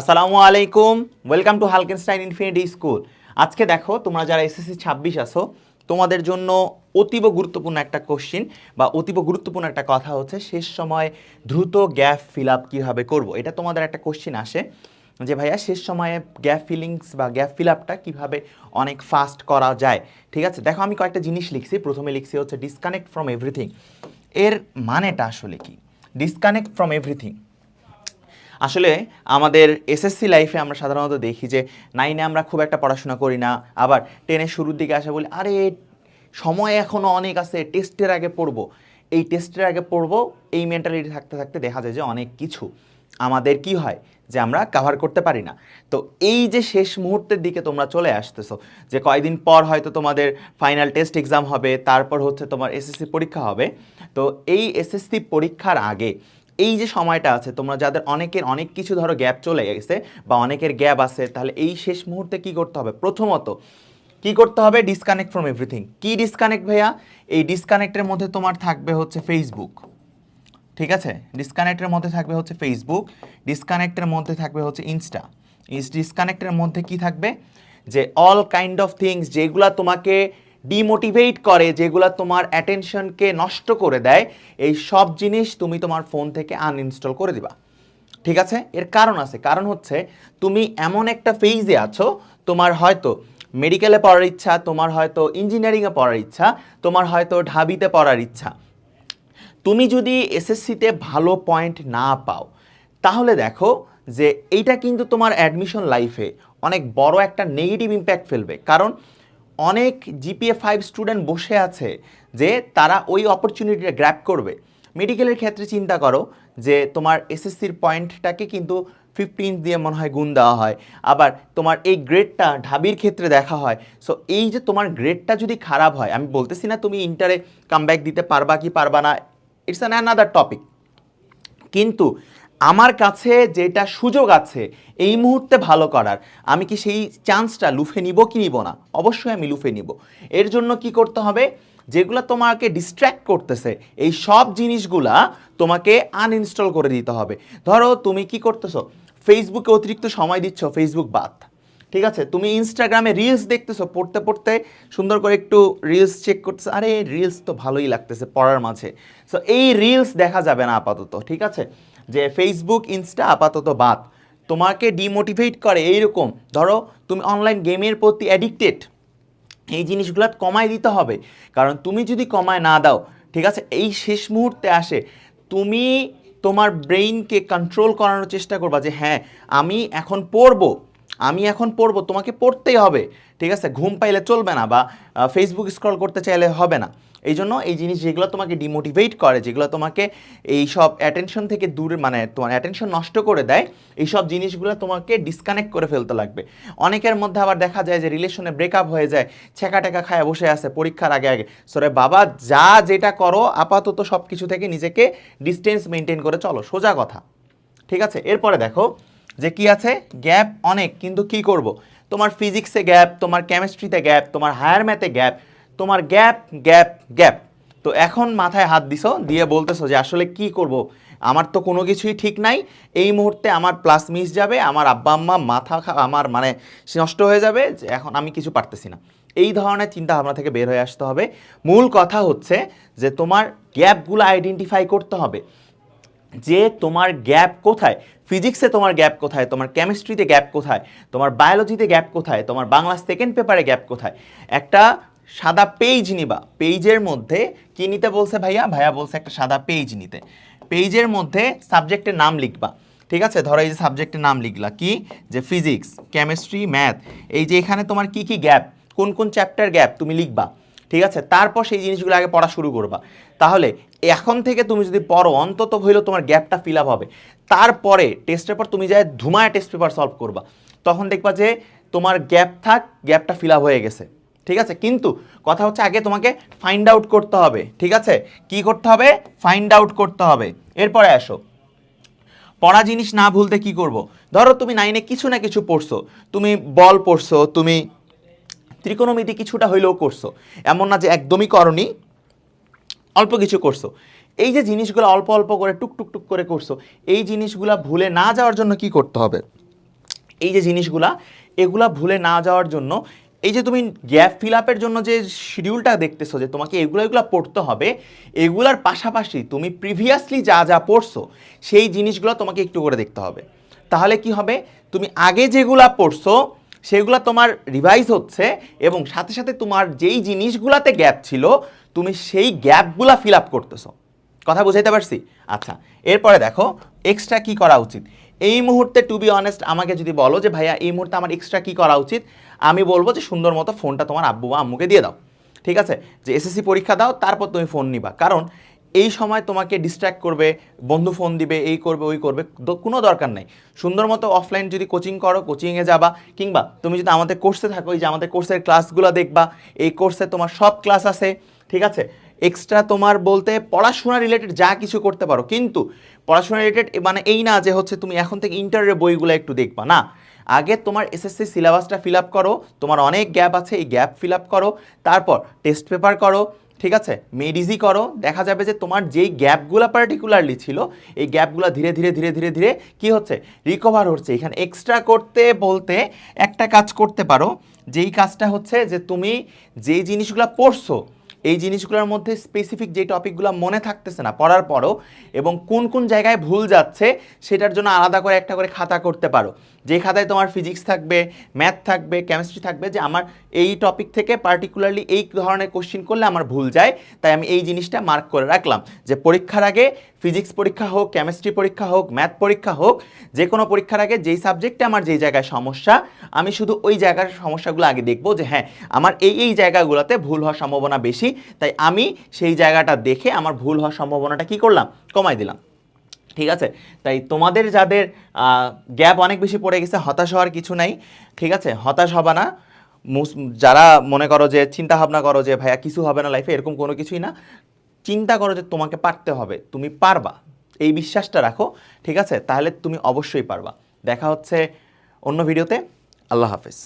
আসসালামু আলাইকুম welcome to Halkenstein infinity school আজকে দেখো, তোমরা যারা এসএসসি ছাব্বিশ আসো তোমাদের জন্য অতীব গুরুত্বপূর্ণ একটা কোশ্চিন বা অতীব গুরুত্বপূর্ণ একটা কথা হচ্ছে, শেষ সময় দ্রুত গ্যাপ ফিল আপ কীভাবে করব? এটা তোমাদের একটা কোশ্চিন আসে, যে ভাইয়া, শেষ সময়ে গ্যাপ ফিলিংস বা গ্যাপ ফিল আপটা কীভাবে অনেক ফাস্ট করা যায়? ঠিক আছে? দেখো, আমি কয়েকটা জিনিস লিখছি। প্রথমে লিখছি হচ্ছে ডিসকানেক্ট ফ্রম এভরিথিং এর মানেটা আসলে কি? ডিসকানেক্ট ফ্রম এভরিথিং আসলে আমাদের এসএসসি লাইফে আমরা সাধারণত দেখি যে নাইনে আমরা খুব একটা পড়াশোনা করি না, আবার টেনের শুরুর দিকে আসা বলি, আরে, সময় এখনও অনেক আছে টেস্টের আগে পড়ব। এই টেস্টের আগে পড়ব, এই মেন্টালিটি থাকতে থাকতে দেখা যায় যে অনেক কিছু। আমাদের কি হয় যে আমরা কাভার করতে পারি না। তো এই যে শেষ মুহূর্তের দিকে তোমরা চলে আসতেছো, যে কয়দিন পর হয়তো তোমাদের ফাইনাল টেস্ট এক্সাম হবে, তারপর হচ্ছে তোমার এসএসসি পরীক্ষা হবে, তো এই এসএসসি পরীক্ষার আগে এই যে সময়টা আছে, তোমরা যাদের অনেকের অনেক কিছু ধরো গ্যাপ চলে গেছে বা অনেকের গ্যাপ আছে, তাহলে এই শেষ মুহূর্তে কি করতে হবে? প্রথমত, কি করতে হবে? ডিসকানেক্ট ফ্রম এভরিথিং কি ডিসকানেক্ট ভাইয়া? এই ডিসকানেক্টের মধ্যে তোমার থাকবে হচ্ছে ফেসবুক ঠিক আছে? ডিসকানেক্টের মধ্যে থাকবে হচ্ছে ফেসবুক ডিসকানেক্টের মধ্যে থাকবে হচ্ছে ইনস্টা ডিসকানেক্টের মধ্যে কি থাকবে? যে অল কাইন্ড অফ থিংস যেগুলা তোমাকে ডিমোটিভেট করে, যেগুলা তোমার অ্যাটেনশনকে নষ্ট করে দেয়, এই সব জিনিস তুমি তোমার ফোন থেকে আনইনস্টল করে দিবা। ঠিক আছে? এর কারণ আছে। কারণ হচ্ছে, তুমি এমন একটা ফেজে আছো, তোমার হয়তো মেডিকেলে পড়ার ইচ্ছা, তোমার হয়তো ইঞ্জিনিয়ারিংয়ে পড়ার ইচ্ছা, তোমার হয়তো ঢাবিতে পড়ার ইচ্ছা। তুমি যদি এসএসসিতে ভালো পয়েন্ট না পাও, তাহলে দেখো যে এইটা কিন্তু তোমার অ্যাডমিশন লাইফে অনেক বড় একটা নেগেটিভ ইম্প্যাক্ট ফেলবে। কারণ অনেক জিপিএ ফাইভ স্টুডেন্ট বসে আছে যে তারা ওই অপরচুনিটিটা গ্র্যাপ করবে। মেডিকেলের ক্ষেত্রে চিন্তা করো যে তোমার এসএসসির পয়েন্টটাকে কিন্তু ফিফটিন দিয়ে মনে হয় গুণ দেওয়া হয়। আবার তোমার এই গ্রেডটা ঢাবির ক্ষেত্রে দেখা হয়। সো এই যে তোমার গ্রেডটা যদি খারাপ হয়, আমি বলতেছি না তুমি ইন্টারে কামব্যাক দিতে পারবা কি পারবা না ইটস অ্যান অ্যানাদার টপিক কিন্তু আমার কাছে যেটা সুযোগ আছে, এই মুহূর্তে ভালো করার, আমি কি সেই চান্সটা লুফে নিব কি নিব না? অবশ্যই আমি লুফে নিব। এর জন্য কি করতে হবে? যেগুলো তোমাকে ডিস্ট্র্যাক্ট করতেছে, এই সব জিনিসগুলা তোমাকে আনইনস্টল করে দিতে হবে। ধরো তুমি কি করতেছো? ফেসবুকে অতিরিক্ত সময় দিচ্ছ ফেসবুক বাদ। ঠিক আছে? তুমি ইনস্টাগ্রামে রিলস দেখতেছো, পড়তে পড়তে সুন্দর করে একটু রিলস চেক করতেছো, আরে রিলস তো ভালোই লাগতেছে পড়ার মাঝে। সো এই রিলস দেখা যাবে না আপাতত, ঠিক আছে? যে ফেসবুক ইনস্টা আপাতত বাদ। তোমাকে ডিমোটিভেট করে এইরকম। ধরো, তুমি অনলাইন গেমের প্রতি অ্যাডিক্টেড এই জিনিসগুলো কমায় দিতে হবে। কারণ তুমি যদি কমায় না দাও, ঠিক আছে, এই শেষ মুহূর্তে আসে, তুমি তোমার ব্রেইনকে কন্ট্রোল করানোর চেষ্টা করবা যে হ্যাঁ আমি এখন পড়ব। আমি এখন পড়ব। তোমাকে পড়তেই হবে। ঠিক আছে? ঘুম পাইলে চলবে না বা ফেসবুক স্ক্রল করতে চাইলে হবে না। এই জন্য এই জিনিস যেগুলো তোমাকে ডিমোটিভেট করে, যেগুলো তোমাকে এই সব অ্যাটেনশন থেকে দূরে মানে তোমার অ্যাটেনশন নষ্ট করে দেয়, এই সব জিনিসগুলো তোমাকে ডিসকানেক্ট করে ফেলতে লাগবে। অনেকের মধ্যে আবার দেখা যায় যে রিলেশনে ব্রেকআপ হয়ে যায় ছেঁকা টেকা খায়, বসে আছে পরীক্ষার আগে আগে। সরে, বাবা, যা যেটা করো, আপাতত সব কিছু থেকে নিজেকে ডিস্টেন্স মেনটেন করে চলো, সোজা কথা। ঠিক আছে? এরপরে দেখো যে কি আছে? গ্যাপ অনেক, কিন্তু কি করব? তোমার ফিজিক্সে গ্যাপ তোমার কেমিস্ট্রিতে গ্যাপ তোমার হায়ার ম্যাথে গ্যাপ তোমার গ্যাপ গ্যাপ গ্যাপ তো এখন মাথায় হাত দিছো, দিয়ে বলতেছো যে আসলে কি করব? আমার তো কোনো কিছুই ঠিক নাই। এই মুহূর্তে আমার প্লাস মিস যাবে, আমার আব্বা, আম্মা মাথা আমার মানে নষ্ট হয়ে যাবে এখন আমি কিছু পারতেছি না। এই ধরনের চিন্তা ভাবনা থেকে বের হয়ে আসতে হবে। মূল কথা হচ্ছে যে তোমার গ্যাপগুলো আইডেন্টিফাই করতে হবে। যে তোমার গ্যাপ কোথায়, ফিজিক্সে তোমার গ্যাপ কোথায়, তোমার কেমিস্ট্রিতে গ্যাপ কোথায়, তোমার বায়োলজিতে গ্যাপ কোথায়, তোমার বাংলা সেকেন্ড পেপারে গ্যাপ কোথায়, একটা সাদা পেজ নিবা। পেজের মধ্যে কি নিতে বলছে ভাইয়া? ভাইয়া বলছে একটা সাদা পেজ নিতে। পেজের মধ্যে সাবজেক্টের নাম লিখবা। ঠিক আছে? ধরো এই যে সাবজেক্টের নাম লিখলা কি? যে ফিজিক্স কেমিস্ট্রি ম্যাথ এই যে এখানে তোমার কি কি গ্যাপ কোন কোন চ্যাপ্টার গ্যাপ তুমি লিখবা? ঠিক আছে? তারপর সেই জিনিসগুলো আগে পড়া শুরু করবা। তাহলে এখন থেকে তুমি যদি পড়ো, অন্তত হইলেও তোমার গ্যাপটা ফিল আপ হবে। তারপরে টেস্টের পর তুমি যায় ধুমায় টেস্ট পেপার সলভ করবা। তখন দেখবা যে তোমার গ্যাপ থাক, গ্যাপটা ফিল আপ হয়ে গেছে। ঠিক আছে? কিন্তু কথা হচ্ছে আগে তোমাকে ফাইন্ড আউট করতে হবে। ঠিক আছে? কি করতে হবে? ফাইন্ড আউট করতে হবে। এরপরে আসো। পড়া জিনিস না ভুলতে কি করব? ধরো তুমি নাইনে কিছু না কিছু পড়ছো। তুমি বল পড়ছো, তুমি ত্রিকোণমিতি কিছুটা হইলেও করছ। এমন না যে একদমই করনি, অল্প কিছু করছ। এই যে জিনিসগুলো অল্প অল্প করে টুক টুক টুক করে করছ, এই জিনিসগুলো ভুলে না যাওয়ার জন্য কি করতে হবে? এই যে জিনিসগুলা, এগুলা ভুলে না যাওয়ার জন্য, এই যে তুমি গ্যাপ ফিল আপের জন্য যে শিডিউলটা দেখতেছো, যে তোমাকে এগুলো এগুলো পড়তে হবে, এগুলার পাশাপাশি তুমি প্রিভিয়াসলি যা যা পড়ছো, সেই জিনিসগুলো তোমাকে একটু করে দেখতে হবে। তাহলে কি হবে? তুমি আগে যেগুলা পড়ছো সেগুলো তোমার রিভাইজ হচ্ছে এবং সাথে সাথে তোমার যেই জিনিসগুলাতে গ্যাপ ছিল, তুমি সেই গ্যাপগুলা ফিল আপ করতেছো। কথা বুঝাইতে পারছি? আচ্ছা এরপরে দেখো এক্সট্রা কি করা উচিত? এই মুহূর্তে টু বি অনেস্ট আমাকে যদি বলো যে, ভাইয়া, এই মুহূর্তে আমার এক্সট্রা কি করা উচিত? আমি বলব যে, সুন্দর মতো ফোনটা তোমার আব্বু বা আম্মুকে দিয়ে দাও। ঠিক আছে? যে এসএসসি পরীক্ষা দাও, তারপর তুমি ফোন নিবা। কারণ এই সময় তোমাকে ডিস্ট্র্যাক্ট করবে, বন্ধু ফোন দিবে, এই করবে, ওই করবে কোনো দরকার নাই। সুন্দর মতো অফলাইন যদি কোচিং করো কোচিংয়ে যাবা, কিংবা তুমি যদি আমাদের কোর্সে থাকো যে আমাদের কোর্সের ক্লাসগুলো দেখবা, এই কোর্সে তোমার সব ক্লাস আছে, ঠিক আছে? এক্সট্রা তোমার বলতে পড়াশোনা রিলেটেড যা কিছু করতে পারো, কিন্তু পড়াশোনা রিলেটেড মানে এই না যে হচ্ছে তুমি এখন থেকে ইন্টারের বইগুলো একটু দেখবা, না। আগে তোমার এসএসসি সিলেবাসটা ফিল আপ করো, তোমার অনেক গ্যাপ আছে, এই গ্যাপ ফিল আপ করো, তারপর টেস্ট পেপার করো ঠিক আছে? মেডিজি করো। দেখা যাবে যে তোমার যেই গ্যাপগুলো পার্টিকুলারলি ছিল, এই গ্যাপগুলো ধীরে ধীরে ধীরে ধীরে ধীরে কী হচ্ছে? রিকভার হচ্ছে। এখানে এক্সট্রা করতে বলতে একটা কাজ করতে পারো, যেই কাজটা হচ্ছে যে তুমি যেই জিনিসগুলো পড়ছো এই জিনিসগুলোর মধ্যে স্পেসিফিক যে টপিকগুলো মনে থাকতেছে না, পড়ার পরও এবং কোন কোন জায়গায় ভুল যাচ্ছে সেটার জন্য আলাদা করে একটা করে খাতা করতে পারো। যে খাতায় তোমার ফিজিক্স থাকবে ম্যাথ থাকবে কেমিস্ট্রি থাকবে যে আমার এই টপিক থেকে পার্টিকুলারলি এই ধরনের কোশ্চিন করলে আমার ভুল যায়, তাই আমি এই জিনিসটা মার্ক করে রাখলাম। যে পরীক্ষার আগে ফিজিক্স পরীক্ষা হোক কেমিস্ট্রি পরীক্ষা হোক ম্যাথ পরীক্ষা হোক, যে কোনো পরীক্ষার আগে যেই সাবজেক্টে আমার যেই জায়গায় সমস্যা, আমি শুধু ওই জায়গার সমস্যাগুলো আগে দেখব যে হ্যাঁ আমার এই এই জায়গাগুলোতে ভুল হওয়ার সম্ভাবনা বেশি তাই আমি সেই জায়গাটা দেখে আমার ভুল হওয়ার সম্ভাবনাটা কি করলাম? কমাই দিলাম। ঠিক আছে? তাই তোমাদের যাদের গ্যাপ অনেক বেশি পড়ে গেছে, হতাশ হওয়ার কিছু নাই, ঠিক আছে? হতাশ হবা না। যারা মনে করো যে, চিন্তা ভাবনা করো যে, ভাইয়া, কিছু হবে না লাইফে এরকম কোনো কিছুই না। চিন্তা করো যে, তোমাকে পারতে হবে। তুমি পারবা। এই বিশ্বাসটা রাখো, ঠিক আছে? তাহলে তুমি অবশ্যই পারবা। দেখা হচ্ছে অন্য ভিডিওতে আল্লাহ হাফেজ।